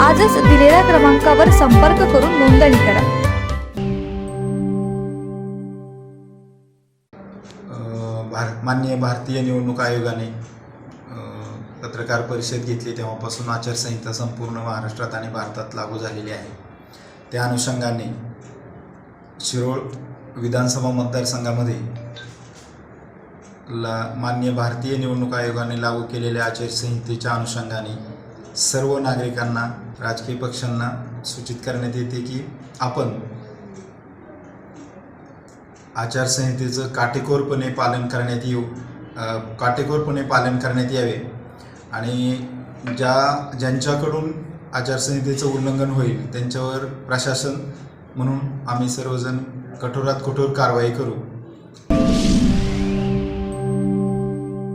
आजच दिलेल्या क्रमांकावर संपर्क करून नोंदणी करा. भार माननीय भारतीय निवडणूक आयोगाने पत्रकार परिषद घेतली तेव्हापासून आचारसंहिता संपूर्ण महाराष्ट्रात आणि भारतात लागू झालेली आहे. त्या अनुषंगाने शिरोळ विधानसभा मतदारसंघामध्ये ला माननीय भारतीय निवडणूक आयोगाने लागू केलेल्या आचारसंहितेच्या अनुषंगाने सर्व नागरिकांना राजकीय पक्षांना सूचित करण्यात येते की आपण आचारसंहितेचं काटेकोरपणे पालन करण्यात येऊ काटेकोरपणे पालन करण्यात यावे आणि ज्या ज्यांच्याकडून आचारसंहितेचं उल्लंघन होईल त्यांच्यावर प्रशासन म्हणून आम्ही सर्वजण कठोरात कठोर कारवाई करू.